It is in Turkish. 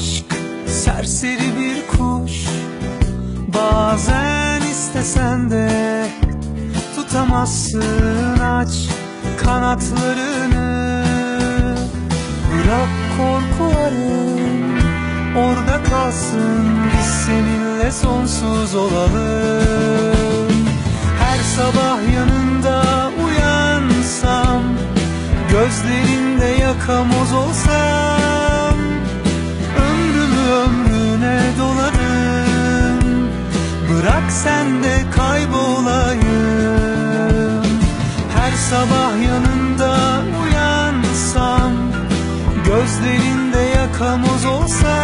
aşk serseri bir kuş. Bazen istesen de tutamazsın aç kanatlarını. Bırak korkuların orada kalsın. Biz seninle sonsuz olalım. Her sabah yanında uyansam Gözlerinde yakamoz olsam Bırak sen de kaybolayım. Her sabah yanında uyansam Gözlerinde yakamoz olsam